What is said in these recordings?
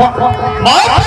我我我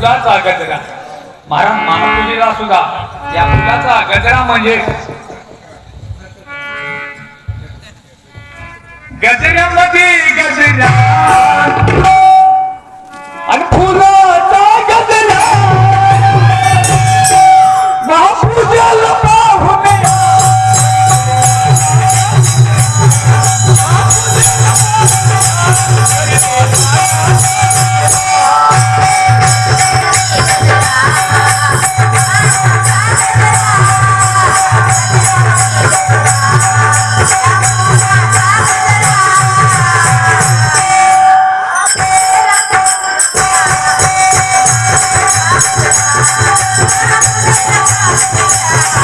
फुलाचा गजरा. महाराज मानपूजेला सुद्धा. या फुलाचा गजरा म्हणजे गजऱ्यामध्ये गजरा.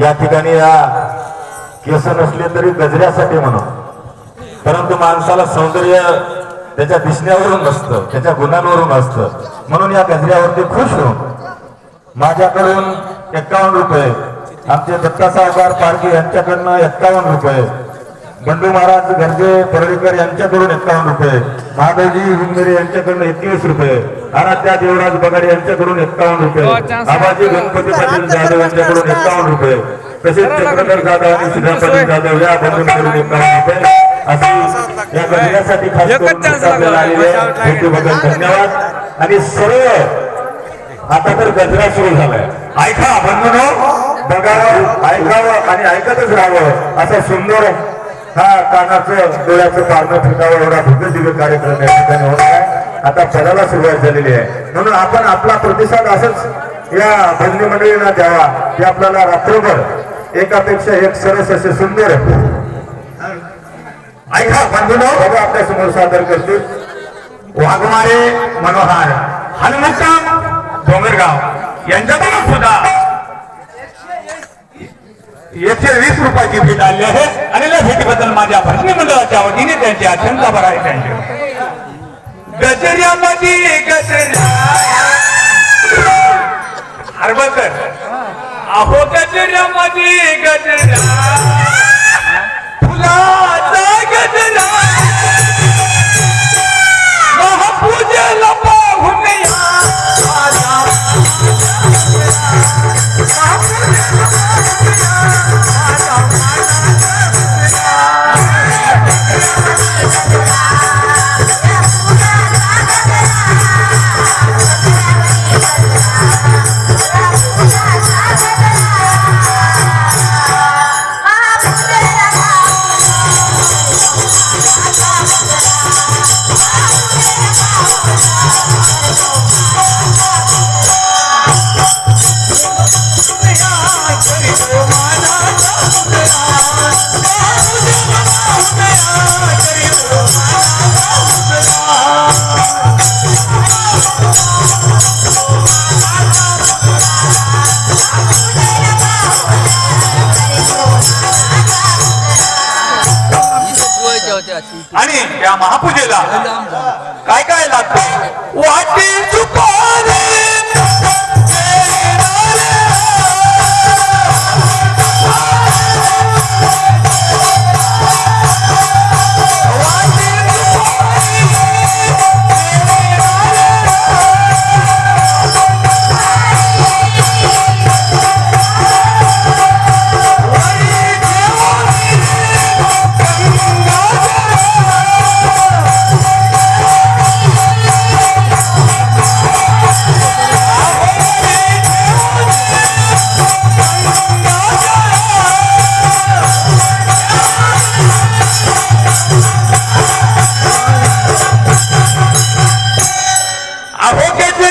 या ठिकाणी या केस नसले तरी गजऱ्यासाठी म्हणू परंतु माणसाला सौंदर्य त्याच्या दिसण्यावरून नसतं त्याच्या गुणांवरून असतं. म्हणून या गजऱ्यावरती खुश होऊन माझ्याकडून एक्कावन्न रुपये आमचे दत्ता सावकार पारखे यांच्याकडनं एक्कावन्न रुपये बंडू महाराज गर्जे परळीकर यांच्याकडून एक्कावन्न रुपये. महादेवजी हुंगरे यांच्याकडून एकवीस रुपये. आराध्या देवराज बगाडे यांच्याकडून एक्कावन्न रुपये. आबाजी गणपती पाटील जाधव यांच्याकडून एक्कावन्न रुपये. तसेच चक्रधर जाधव आणि सिद्धापती जाधव या बंधूंकडून एक्कावन्न रुपये. या खास करून आलेले धन्यवाद. आणि सर्व आता तर गजरा सुरू झालाय. ऐका बंधूनो. बघा ऐकावं आणि ऐकतच राहावं. असा सुंदर हा कानाचं डोळ्याचं पारणं फिरकावं एवढा दिव्य कार्यक्रम या ठिकाणी होत आहे. आता पदाला सुरुवात झालेली आहे. म्हणून आपण आपला प्रतिसाद असंच या भजनी मंडळींना द्यावा की आपल्याला रात्रभर एकापेक्षा एक सरस असे सुंदर ऐका बंधूनो. बघा आपल्यासमोर सादर करतील वाघमारे मनोहर हनुमुक्काम डोंगरगाव यांच्याकडून सुद्धा एकशे वीस रुपयाची भेट आली आहे. आणि या भेटीबद्दल माझ्या भजनी मंडळाच्या वतीने त्यांची आशंका बरं आहे त्यांचे. गजऱ्यामध्ये गजरा हरबकर अहो गजऱ्यामध्ये गजरा फुलाचा गजरा. महापूजेला पाहून महापूजेला. काय काय लागतं? वाटी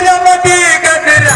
अहो गजऱ्यामध्ये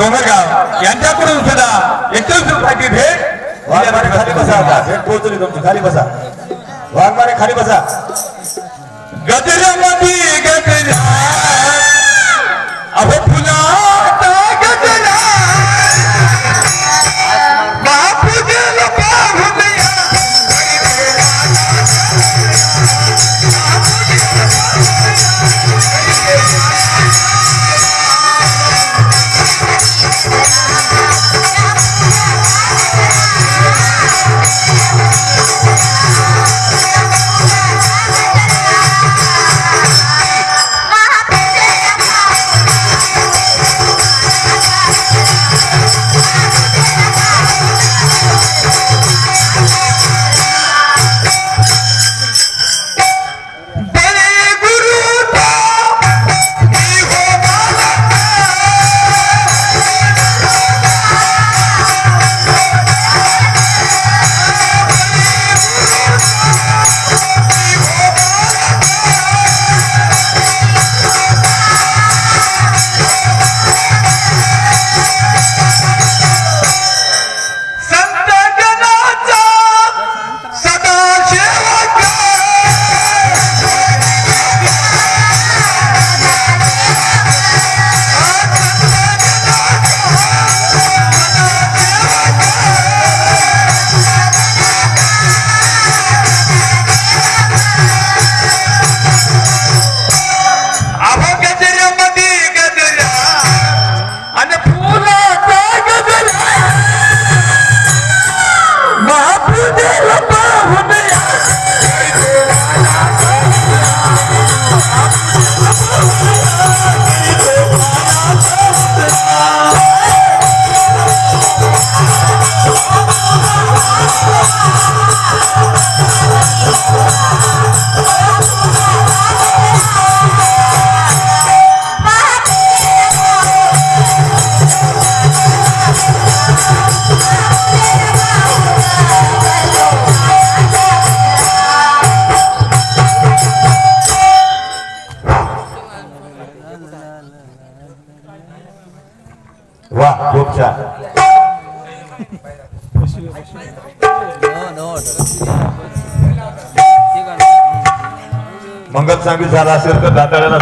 डोंगरगाव यांच्याकडून सुद्धा एकवीस रुपयाची भेट वाघमारे खाली बसा आता. भेट पोहोचली तुमची. खाली बसा. वाघमारे खाली बसा. गजरामध्ये गजरा. चांगली झाला असेल तर दाताळ्याला